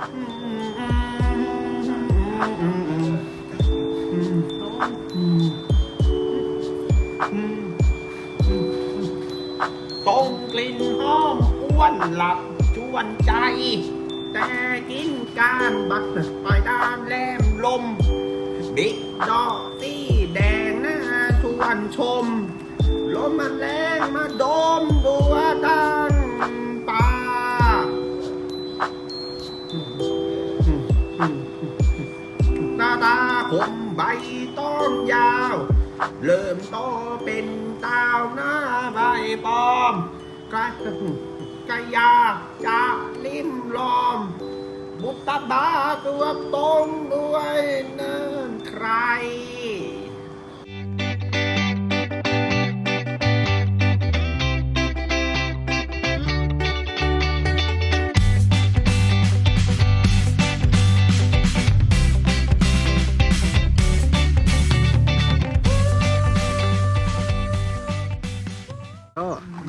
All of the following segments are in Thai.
ตรงกลิ่นหอมอ้วนหลับชวนใจ แต่กินการบัดปล่อยตามแลมลม บิ๊กดอกสีแดงหน้าชวนชม ลมมันแรงมาดมดัวตั้ง ตาผมใบต้นยาว เริ่มโตเป็นตาวหน้าใบปลอมกระกระยาจะลิ้มลอม บุตตาบาตัวตรงด้วยเนินใคร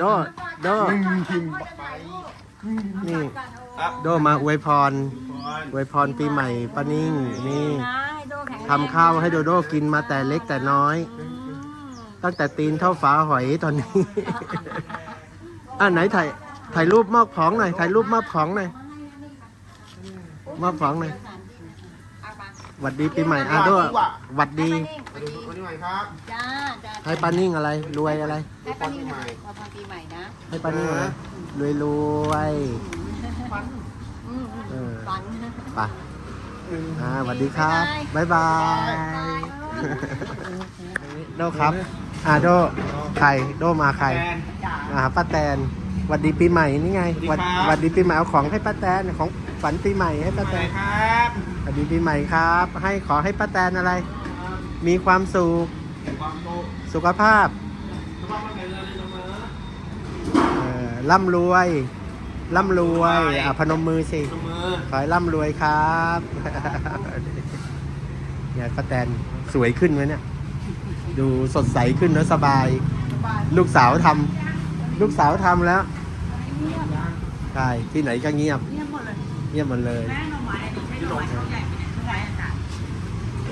ดโดโดนี่โดมาอวยพรอวยพรปีใหม่ป้านิ่งนี่ทำข้าวให้โดโดกินมาแต่เล็กแต่น้อย ตั้งแต่ตีนเท่าฝาหอยตอนนี้อะไหนถ่ายถ่ายรูปมอบของหน่อยถ่ายรูปมอบของหน่อยมอบของหน่อยหวัดดีปีใหม่อะโดหวัดดี มาดูคนนี้หน่อยครับจ้าจ้าให้ป้านิ่งอะไร รวยอะไร ให้ป้านิ่งนะขอพรปีใหม่นะให้ป้านิ่งอะไรรวยรวยอืมเออฝันไปอ่าสวัสดีครับบ๊ายบายโดครับอ่าโดใครโดมาใครแฟนมาหาป้าแตนหวัดดีปีใหม่นี่ไงสวัสดีครับหวัดดีปีใหม่เอาของให้ป้าแตนของฝันปีใหม่ให้ป้าแตไปนครับหวัดดีปีใหม่ครับ ให้ขอให้ป้าแตนอะไร มีความสุขความโตสุขภาพสุขภาพร่างกายเรื่องเสมอเอ่อร่ำรวย ร่ำรวยรวย อะพนมมือสิเสมอขอให้ร่ำรวยครับเนี่ยป้าแตนสวยขึ้นไหมเนี่ย ดูสดใสขึ้นแล้วสบาย ลูกสาวทำลูกสาวทำแล้วใช่ที่ไหนก็เงียบ เงียบหมดเลยเงียบหมดเลยแม่หน่อไม้อันนี้ใช้หน่อไม้เขาใหญ่ไหมเนี่ยเขาใหญ่อาจารย์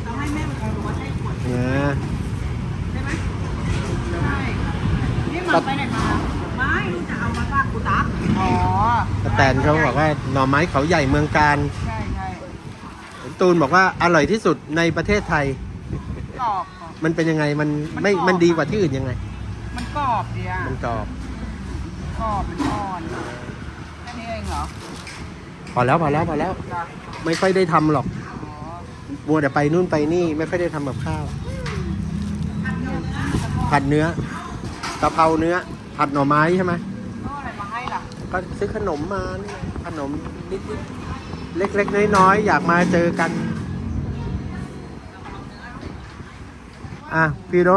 ต้องให้แม่เป็นคนรู้ว่าใช่ ขวดเออใช่ไหมใช่นี่มันไปไหนมาไม่รู้จะเอามาฝากกูตักอ๋อป้าแตนเขาบอกว่าหน่อไม้เขาใหญ่เมืองการใช่ใช่ตูนบอกว่าอร่อยที่สุดในประเทศไทย กรอบ มันเป็นยังไงมันไม่มันดีกว่าที่อื่นยังไง มันกรอบดีอะมันกรอบกรอบมันอ่อนแค่นี้เองเหรอพอแล้วพอแล้วพอแล้ว จ้ะไม่ค่อยได้ทำหรอก อ๋อมัวแต่ไปนู่นไปนี่ไม่ค่อยได้ทำกับข้าว ผัดเนื้อกะเพราเนื้อ ผัดหน่อไม้ใช่ไหมเอาอะไรมาให้ล่ะก็ซื้อขนมมานี่ขนมนิดๆเล็กๆน้อยๆอยากมาเจอกัน อะพี่โด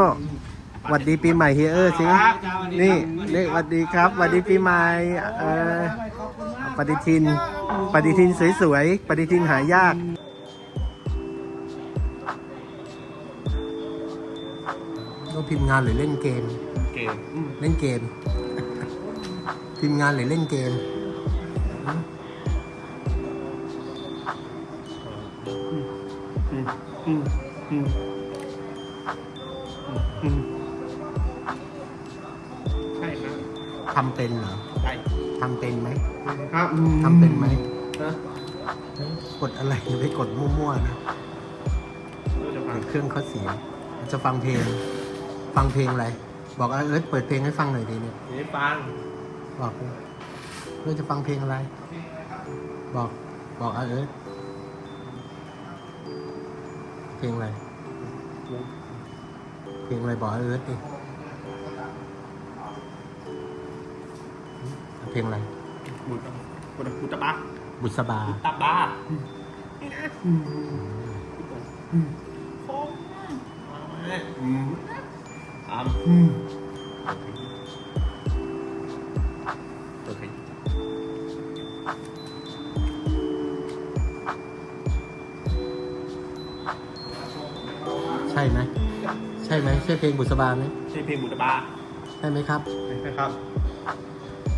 หวัดดีปีใหม่เฮียเออร์สินี่ครับนี่หวัดดีครับหวัดดีปีใหม่เออปฏิทิน ปฏิทินสวยๆปฏิทินหายาก ต้องพิมพ์งานหรือเล่นเกม เกมเล่นเกม พิมพ์งานหรือเล่นเกมใช่ครับทำเป็นเหรอ ใช่ทำเป็นไหม ครับทำเป็นไหม นะกดอะไรอย่าไปกดมั่วๆนะเราจะฟัง เดี๋ยวเครื่องเขาเสีย จะฟังเพลง ฟังเพลงอะไร บอกอาเอิร์ธเปิดเพลงให้ฟังหน่อยดีเนี่ยเดี๋ยวฟังบอกเพื่อจะฟังเพลงอะไร บอกบอกอาเอิร์ธเพลงอะไร เพลงอะไรบอกอาเอิร์ธดิเพลงอะไร บุตรบุตรบุตรบาบุษบาตาบานี่นะคงอืม ทำโอเคใช่ไหมใช่ไหมใช่เพลงบุษบาไหมใช่เพลงบุตรบาใช่ไหมครับ ใช่ครับ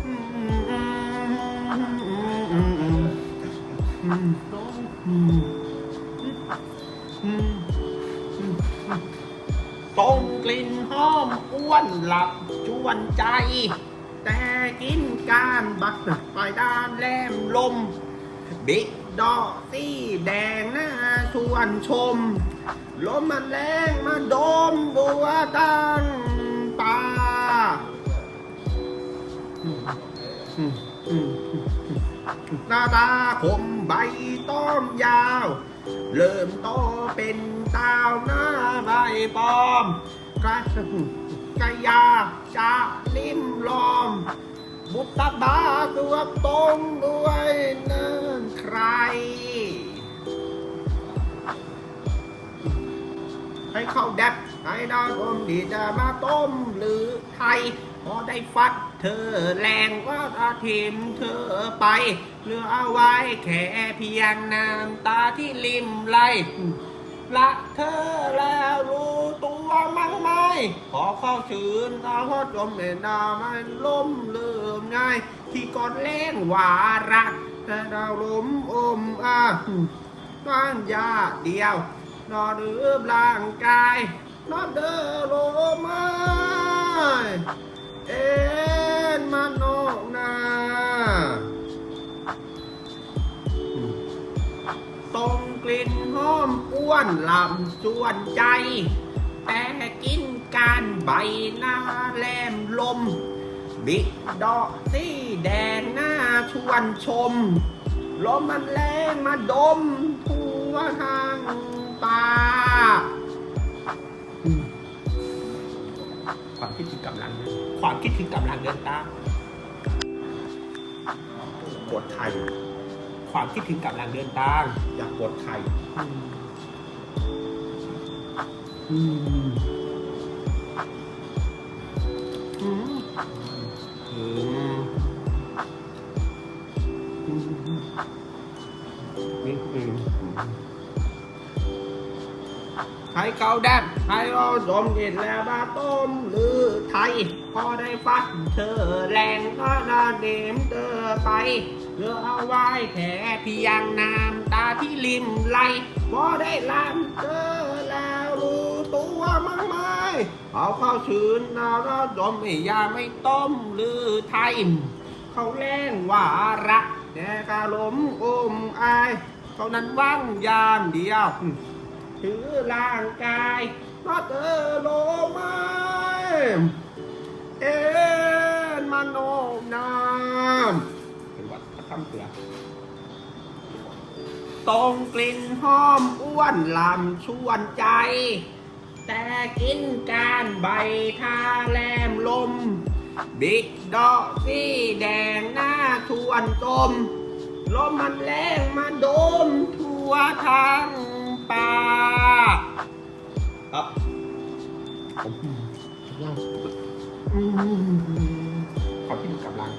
ออืมอืมอืมอืม ส่งกลิ่นหอมอ้วนหลับชวนใจ แต่กินการบักไปด้านแหลมลม บิ๊กดอกสีแดงหน้าชวนชม ลมมันแรงมาดมบัวดังตาหน้าตาคมใบต้อมยาว เริ่มโตเป็น บปอมกระกะยาจะลิ้มลอม บุตรบาตัวตรงด้วยเนินใคร ให้เข้าแดบให้ดาวต้มดีจะมาต้มหรือไทยพอได้ฟัดเธอแรงว่าอาทิมเธอไปเหลือเอาไว้แค่เพียงน้ำตาที่ริมไหล ละเธอแล้วรู้ตัวมั้งไหมขอเข้าชื่นตาพอจมเมนดามันล้มลืมง่ายที่ก่อนเล่งหวารักแต่ดาวลมอมอะบ้านยาเดียวนอนรือร่างกาย นอนเดินโลไม้ วนลำจวนใจ แต่กินการใบหน้าแลมลม บิ๊กดอกสีแดงหน้าชวนชม ลมมันแรงมาดมทั่วทางตาความคิดถึงกำลังเดินความคิดถึงกำลังเดินตามกดไทย ความคิดถึงกำลังเดินตามอยากกดไทย อืมอืมอืมอืมอืมนี่อืมให้เขาแดบให้เราดมกลินแล้วมาต้มหรือไทย พอได้ฟัดเธอแรงก็นาเดมเธอไปเหลือเอาไว้แค่เพียงน้ำตาที่ริมไหลพอได้ลำเธอแล้วรู้ตัวมั้ง ไหมเอาข้าชื้นเอาราดมไม่ยาไม่ต้มหรือไทยเขาแรงว่ารักแต่กาลมอมอายเขานั้นว่างยามเดียว ถือร่างกายเพราเธอโลไม้เอ็นมาโนนามเป็นวัดพระคำเสือตรงกลิ่นหอมอ้วนลำชวนใจ แต่กินการใบทาแลมลม บิ๊กดอกสีแดงหน้าทวนตมลมมันแรงมาโดมทั่วทางป่าครับขอที่ดูกับรัง